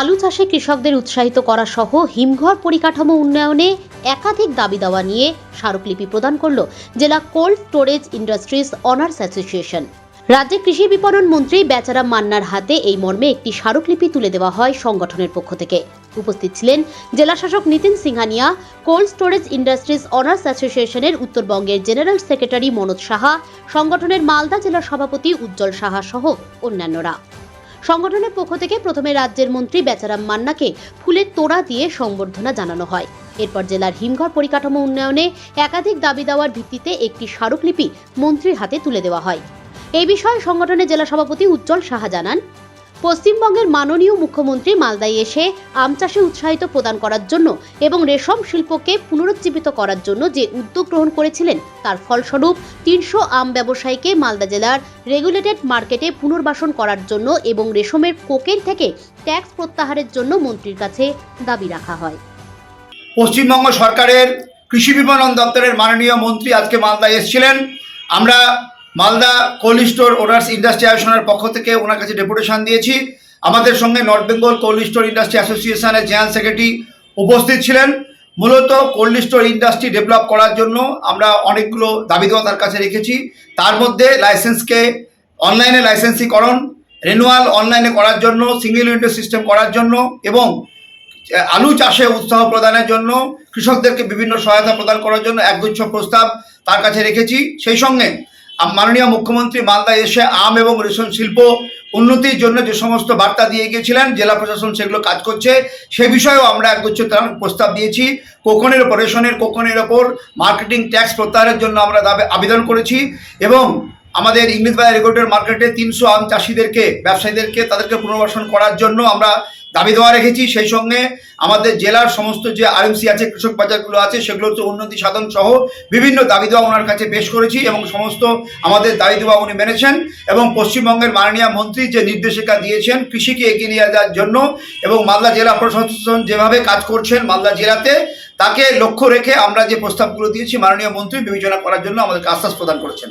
আলু চাষে কৃষকদের উৎসাহিত করা সহ হিমঘর পরিকাঠামো উন্নয়নে একাধিক দাবি দাওয়া নিয়ে স্মারকলিপি প্রদান করল জেলা cold storage industries owners association. রাজ্যে কৃষি বিপণন মন্ত্রী বেচারাম মান্নার হাতে এই মর্মে একটি স্মারকলিপি তুলে দেওয়া হয় সংগঠনের পক্ষ থেকে। উপস্থিত ছিলেন জেলাশাসক Nitin Singhania, cold storage industries owners অ্যাসোসিয়েশনের উত্তরবঙ্গের জেনারেল সেক্রেটারি মনোজ সাহা, সংগঠনের মালদা জেলা সভাপতি উজ্জ্বল সাহা সহ অন্যান্যরা। সংগঠনের পক্ষ থেকে প্রথমে রাজ্যের মন্ত্রী বেচারাম মান্নাকে ফুলের তোড়া দিয়ে সংবর্ধনা জানানো হয়। এরপর জেলার হিমঘর পরিকাঠামো উন্নয়নে একাধিক দাবি দেওয়ার ভিত্তিতে একটি স্মারকলিপি মন্ত্রীর হাতে তুলে দেওয়া হয়। এ বিষয়ে সংগঠনের জেলা সভাপতি উজ্জ্বল সাহা জানান পশ্চিমবঙ্গের মাননীয় মুখ্যমন্ত্রী মালদায় এসে আম চাষে উৎসাহিত প্রদান করার জন্য এবং রেশম শিল্পকে পুনরুজ্জীবিত করার জন্য যে উদ্যোগ গ্রহণ করেছিলেন, তার ফলস্বরূপ তিনশো আম ব্যবসায়ীকে মালদা জেলার রেগুলেটেড মার্কেটে পুনর্বাসন করার জন্য এবং রেশমের কোকেন থেকে ট্যাক্স প্রত্যাহারের জন্য মন্ত্রীর কাছে দাবি রাখা হয়। পশ্চিমবঙ্গ সরকারের কৃষি বিপণন দপ্তরের মাননীয় মন্ত্রী আজকে মালদা এসেছিলেন। আমরা Malda cold store owners industry অ্যাসোসিয়েশনের পক্ষ থেকে ওনার কাছে ডেপুটেশন দিয়েছি। আমাদের সঙ্গে north Bengal cold store industry অ্যাসোসিয়েশনের জেনারেল সেক্রেটারি উপস্থিত ছিলেন। মূলত কোল্ড স্টোর ইন্ডাস্ট্রি ডেভেলপ করার জন্য আমরা অনেকগুলো দাবি দেওয়া তার কাছে রেখেছি। তার মধ্যে লাইসেন্সকে অনলাইনে লাইসেন্সিকরণ রেনুয়াল অনলাইনে করার জন্য সিঙ্গেল উইন্ডো সিস্টেম করার জন্য এবং আলু চাষে উৎসাহ প্রদানের জন্য, কৃষকদেরকে বিভিন্ন সহায়তা প্রদান করার জন্য একগুচ্ছ প্রস্তাব তার কাছে রেখেছি। সেই সঙ্গে মাননীয় মুখ্যমন্ত্রী মালদায় এসে আম এবং রেশন শিল্প উন্নতির জন্য যে সমস্ত বার্তা দিয়ে গিয়েছিলেন, জেলা প্রশাসন সেগুলো কাজ করছে, সে বিষয়েও আমরা একগুচ্ছ প্রস্তাব দিয়েছি। কোকনের ওপর রেশনের কোকনের ওপর মার্কেটিং ট্যাক্স প্রত্যাহারের জন্য আমরা আবেদন করেছি এবং আমাদের ইংলিশ বাজার রেগুলেটর মার্কেটে তিনশো আম চাষিদেরকে, ব্যবসায়ীদেরকে তাদেরকে পুনর্বাসন করার জন্য আমরা দাবি দেওয়া রেখেছি। সেই সঙ্গে আমাদের জেলার সমস্ত যে আরএমসি আছে, কৃষক বাজারগুলো আছে সেগুলো তো উন্নতি সাধন সহ বিভিন্ন দাবি দেওয়া ওনার কাছে পেশ করেছি এবং সমস্ত আমাদের দাবি দেওয়া উনি মেনেছেন এবং পশ্চিমবঙ্গের মাননীয় মন্ত্রী যে নির্দেশিকা দিয়েছেন, কৃষিকে এগিয়ে নিয়ে যাওয়ার জন্য এবং মালদা জেলা প্রশাসন যেভাবে কাজ করছেন মালদা জেলাতে, তাকে লক্ষ্য রেখে আমরা যে প্রস্তাবগুলো দিয়েছি, মাননীয় মন্ত্রী বিবেচনা করার জন্য আমাদেরকে আশ্বাস প্রদান করেছেন।